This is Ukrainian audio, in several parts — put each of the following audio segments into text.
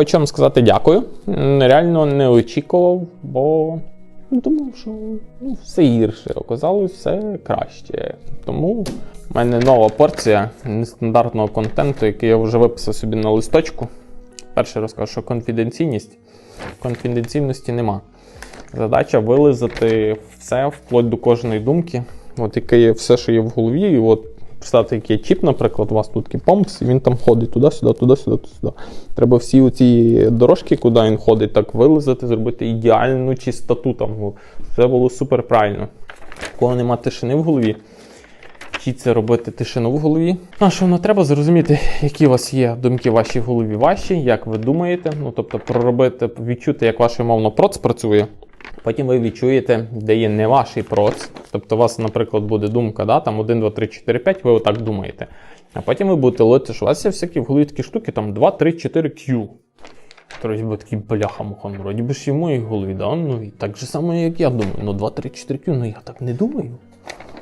хочу вам сказати дякую. Реально не очікував, бо думав, що ну, все гірше. Оказалось все краще. Тому в мене нова порція нестандартного контенту, який я вже виписав собі на листочку. Перше розкажу, що конфіденційність. Конфіденційності нема. Задача вилизати все вплоть до кожної думки. От яке є все, що є в голові, і от представте, який є чіп, наприклад, у вас тут такий помпс, і він там ходить туди-сюди, туди-сюди, туди. Треба всі оці дорожки, куди він ходить, так вилизати, зробити ідеальну чистоту там. ну, Все було супер правильно. Коли нема тишини в голові, вчіться робити тишину в голові. А що воно треба зрозуміти, які у вас є думки в вашій голові ваші, як ви думаєте. Ну тобто проробити, відчути, як ваш умовно проц працює. Потім ви відчуєте, де є не ваш проц. Тобто, у вас, наприклад, буде думка, да, там 1, 2, 3, 4, 5, ви отак думаєте. А потім ви будете ловити, що у вас є всякі в штуки, там 2, 3, 4 Q. Тобто ви такі бляха муха, ну вроді би ж і в голові, да? ну і так же само, як я думаю. Ну 2, 3, 4 Q, ну я так не думаю.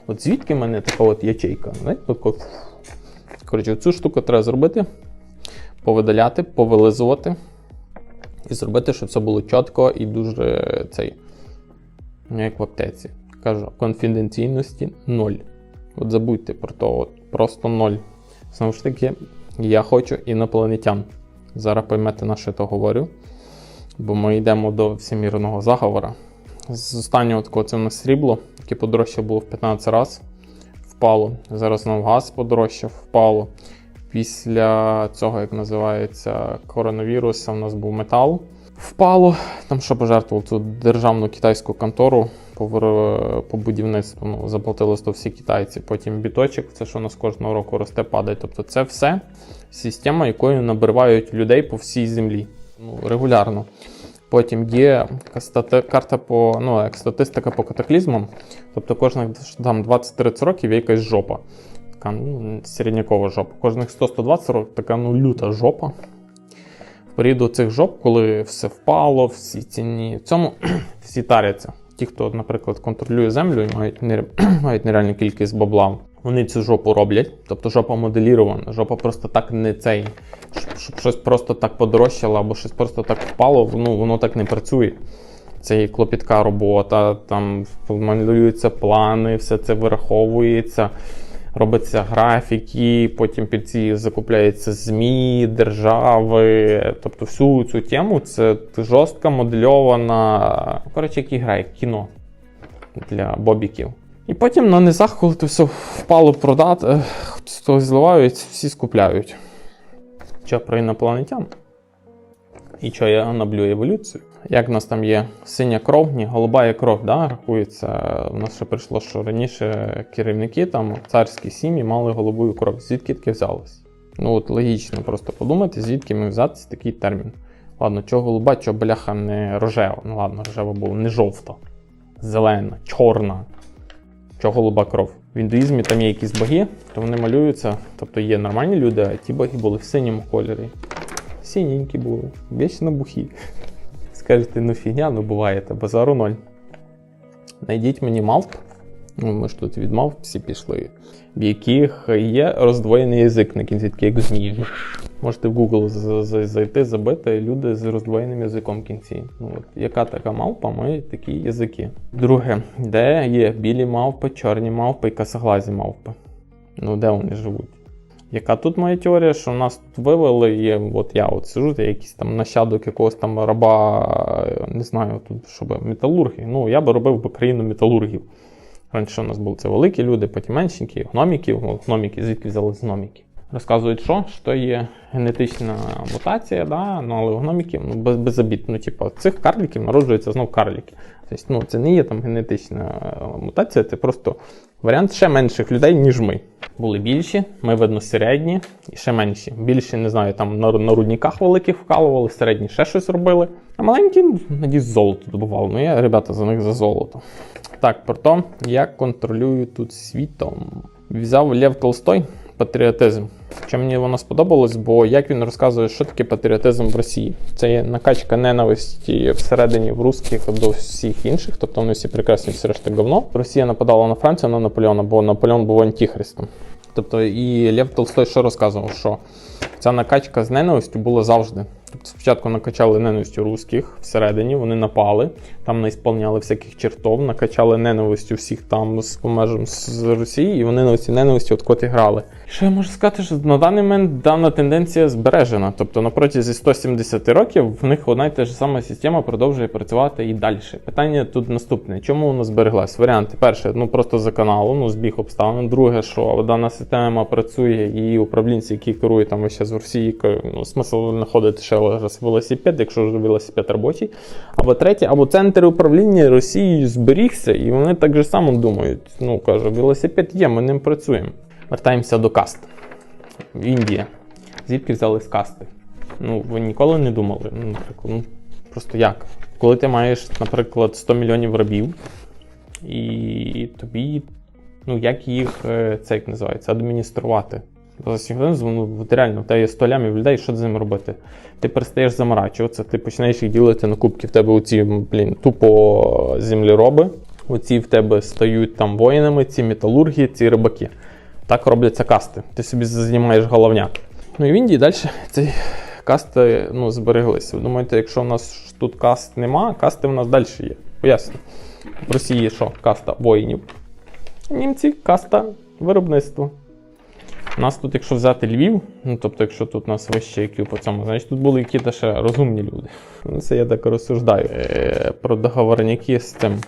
От звідки в мене така от ячейка? Знаєте, тако... Коротше, цю штуку треба зробити, повидаляти, повилизувати і зробити, щоб все було чітко і дуже цей. Ну, як в аптеці. Кажу, конфіденційності ноль. От забудьте про то, от просто ноль. Знову ж таки, я хочу інопланетян. Зараз поймете, на що я то говорю. Бо ми йдемо до всемірного заговора. З останнього такого це в нас срібло, яке подорожче було в 15 разів. Впало. Зараз знову газ подорожчав, впало. Після цього, як називається, коронавіруса, у нас був метал. Впало. Там що пожертвував цю державну китайську контору по, будівництву. Ну, заплатили то всі китайці. Потім біточок, це що у нас кожного року росте, падає. Тобто це все система, якою набривають людей по всій землі. Ну, регулярно. Потім є карта по ну, як статистика по катаклізмам. Тобто кожних там 20-30 років є якась жопа. Така ну, середнякова жопа. Кожних 100-120 років така ну, люта жопа. В період цих жоп, коли все впало, всі ціні. В цьому всі таряться. Ті, хто, наприклад, контролює землю і мають, мають нереальну кількість бабла, вони цю жопу роблять. Тобто жопа моделірована, жопа просто так не цей. Щоб, щоб щось просто так подорожчало або щось просто так впало, ну, воно так не працює. Це і клопітка робота, там малюються плани, все це вираховується, робиться графіки, потім під ці закупляються ЗМІ, держави. Тобто всю цю тему це жорстко модельована. Коротше, як ігра, як кіно для бобіків. І потім на низах, коли то все впало продати, того зливають, всі скупляють. Що про інопланетян? І що я наблю еволюцію? Як в нас там є синя кров, ні, голуба є кров, да, рахується. У нас ще прийшло, що раніше керівники там царські сім'ї мали голубую кров. Звідки таке взялось? Ну от логічно просто подумати, звідки ми взяти такий термін. Ладно, чого голуба, чого бляха не рожева. Ну ладно, рожева була не жовта, зелена, чорна. Чого голуба кров? В індуїзмі там є якісь боги, то вони малюються, тобто є нормальні люди, а ті боги були в синьому кольорі. Синенькі були, вічно бухі. Скажете, ну фігня, ну буває, та базару ноль. Найдіть мені мавп. Ну, ми ж тут від мавп всі пішли, в яких є роздвоєний язик на кінці, такий як змії. Можете в Google зайти, забити люди з роздвоєним язиком в кінці. Ну, от, яка така мавпа має такі язики. Друге, де є білі мавпи, чорні мавпи і косоглазі мавпи? Ну, де вони живуть? Яка тут моя теорія, що нас тут вивели, є, от я от сижу, я якийсь там нащадок якогось там раба, е, не знаю, тут щоб металурги. Ну, я би робив би країну металургів. Раніше у нас були це великі люди, потім меншенькі, гноміки. Гноміки, звідки взяли гноміки? Розказують, що? Що є генетична мутація, да? ну, але у гноміків ну, без, без обід. Ну, типу, цих карліків народжуються знов карліки. Тобто, ну, це не є там генетична е, мутація, це просто варіант ще менших людей, ніж ми. Були більші, ми, видно, середні і ще менші. Більші, не знаю, там на, на рудниках великих вкалували, середні ще щось робили. А маленькі, надіюсь, золото добували. Ну, я, ребята, за них за золото. Так, про то, як контролюю тут світом. Взяв Лев Толстой патріотизм. Що мені воно сподобалось, бо як він розказує, що таке патріотизм в Росії. Це є накачка ненависті всередині в русських до всіх інших, тобто вони всі прекрасні, все решта говно. Росія нападала на Францію на Наполеона, бо Наполеон був антихристом. Тобто і Лев Толстой що розказував, що ця накачка з ненавистю була завжди. Тобто спочатку накачали ненавистю русських всередині, вони напали, там наісполняли всяких чертов, накачали ненавистю всіх там з помежем з Росії, і вони на цій ненависті от коти грали. Що я можу сказати, що на даний момент дана тенденція збережена. Тобто на протязі 170 років в них одна й та ж сама система продовжує працювати і далі. Питання тут наступне: чому вона збереглась? Варіанти: перше, ну просто за каналу, ну збіг обставин. Друге, що дана система працює, і управлінці, які керують там час в Росії, ну, смисл знаходити ще раз велосипед, якщо вже велосипед робочий. Або третє, або центр управління Росією зберігся, і вони так же само думають. Ну каже, велосипед є, ми ним працюємо. Вертаємося до каст. Індія. Звідки взялись касти? Ну, ви ніколи не думали? Ну, ну, просто як? Коли ти маєш, наприклад, 100 мільйонів рабів, і тобі, ну, як їх, е, це як називається, адмініструвати? За синхронізм, ну, реально, в тебе є 100 лямів людей, що з ними робити? Ти перестаєш заморачуватися, ти починаєш їх ділити на кубки. В тебе оці, блін, тупо землероби, оці в тебе стають там воїнами, ці металурги, ці рибаки. Так робляться касти. Ти собі знімаєш головняк. Ну і в Індії далі ці касти ну, збереглися. Ви думаєте, якщо в нас тут каст нема, касти в нас далі є. Поясню. В Росії що? Каста воїнів. Німці каста виробництва. У нас тут, якщо взяти Львів, ну тобто, якщо тут у нас вище IQ по цьому, значить тут були якісь ще розумні люди. Ну, Це я так розсуждаю. Е, про договорняки з цим.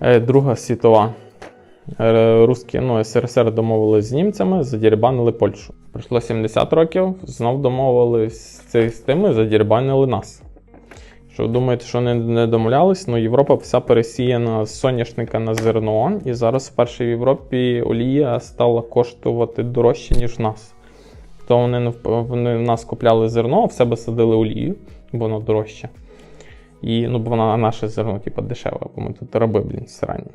Е, Друга світова. Е, Русські, ну, СРСР домовились з німцями, задірбанили Польщу. Пройшло 70 років, знов домовились з тими, задірбанили нас. Що ви думаєте, що вони не домовлялись? Ну, Європа вся пересіяна з соняшника на зерно, і зараз вперше в Європі олія стала коштувати дорожче, ніж в нас. То вони, вони в нас купляли зерно, а в себе садили олію, бо воно дорожче. І, ну, бо вона наше зерно, типу, дешеве, бо ми тут раби, блін, срані.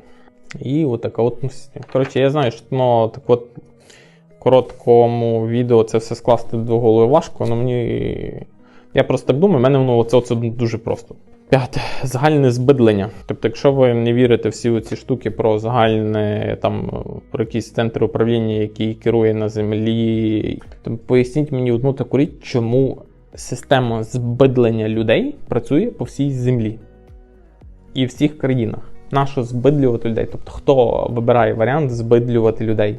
І отака от. Коротше, я знаю, що ну, так от короткому відео це все скласти до голови важко, але мені. Я просто так думаю, в мене воно оце, оце дуже просто. П'яте загальне збидлення. Тобто, якщо ви не вірите всі ці штуки про загальне там про якийсь центр управління, який керує на землі, то поясніть мені одну таку річ, чому система збидлення людей працює по всій землі і в всіх країнах. Нащо збидлювати людей? Тобто, хто вибирає варіант збидлювати людей?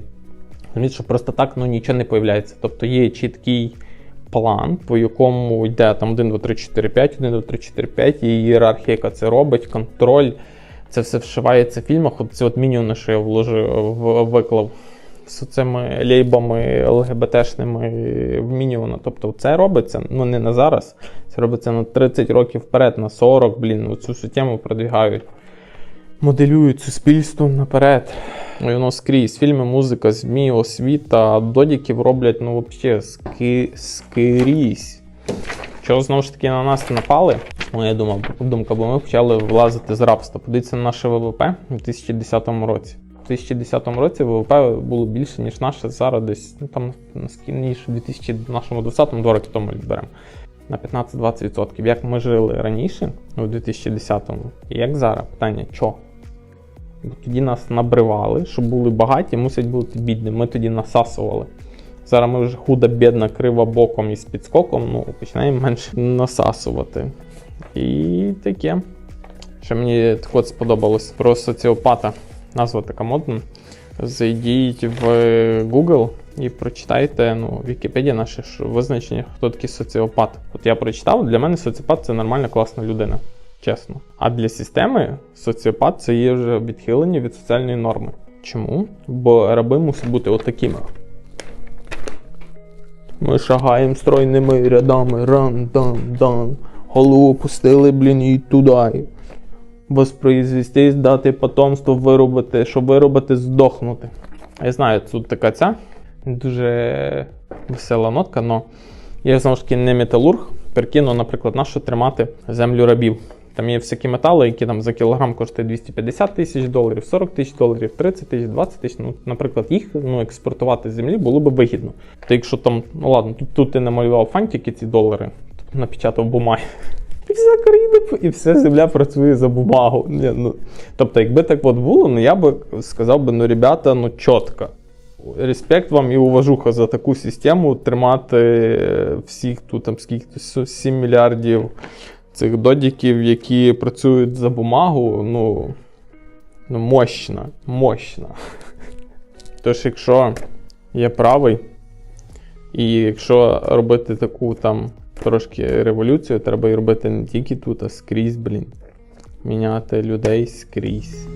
Розумієте, що просто так ну, нічого не появляється. Тобто є чіткий план, по якому йде там 1, 2, 3, 4, 5, 1, 2, 3, 4, 5, і ієрархія, яка це робить, контроль. Це все вшивається в фільмах. От ці от мініони, що я вложив, виклав з цими лейбами ЛГБТшними в мініона. Тобто це робиться ну не на зараз, це робиться на 30 років вперед, на 40, блін, цю всю тему продвігають. Моделюють суспільство наперед. І воно скрізь. Фільми, музика, ЗМІ, освіта, додіків роблять, ну, взагалі, ски, скрізь. Чого знову ж таки на нас напали? Моя дума, думка, бо ми почали влазити з рабства. Подивіться на наше ВВП у 2010 році. У 2010 році ВВП було більше, ніж наше зараз десь, ну там ніж у 2020 два роки тому беремо. На 15-20%. Як ми жили раніше, у 2010-му, і як зараз? Питання, чого? Тоді нас набривали, щоб були багаті, мусять бути бідні. Ми тоді насасували. Зараз ми вже худа, бідна, крива боком і з підскоком, ну, починаємо менше насасувати. І таке. Що мені так сподобалось про соціопата. Назва така модна. Зайдіть в Google і прочитайте ну, Вікіпедія наше визначення, хто такий соціопат. От я прочитав, для мене соціопат це нормальна, класна людина. Чесно. А для системи соціопат це є вже відхилення від соціальної норми. Чому? Бо раби мусять бути отакими. Ми шагаємо стройними рядами, ран, дан, дан. Голову пустили, блін, і туди. Воспроизвестись, дати потомство, виробити, щоб виробити, здохнути. Я знаю, тут така ця дуже весела нотка, але я знову ж таки не металург. Перекину, наприклад, на що тримати землю рабів. Там є всякі метали, які там за кілограм коштують 250 тисяч доларів, 40 тисяч доларів, 30 тисяч, 20 тисяч. Ну, наприклад, їх ну, експортувати з землі було би вигідно. То якщо там, ну ладно, тут, тут ти намалював фантики ці долари, тобто напечатав бумаги. І вся країна і вся земля працює за бумагу. Ні, ну, тобто, якби так от було, ну я би сказав би, ну ребята, ну чітко. респект вам і уважуха за таку систему тримати е, всіх тут там скільки 7 мільярдів цих додіків, які працюють за бумагу. Ну, ну мощно, мощно. Тож, якщо я правий, і якщо робити таку там трошки революцію, треба і робити не тільки тут, а скрізь, блін. Міняти людей скрізь.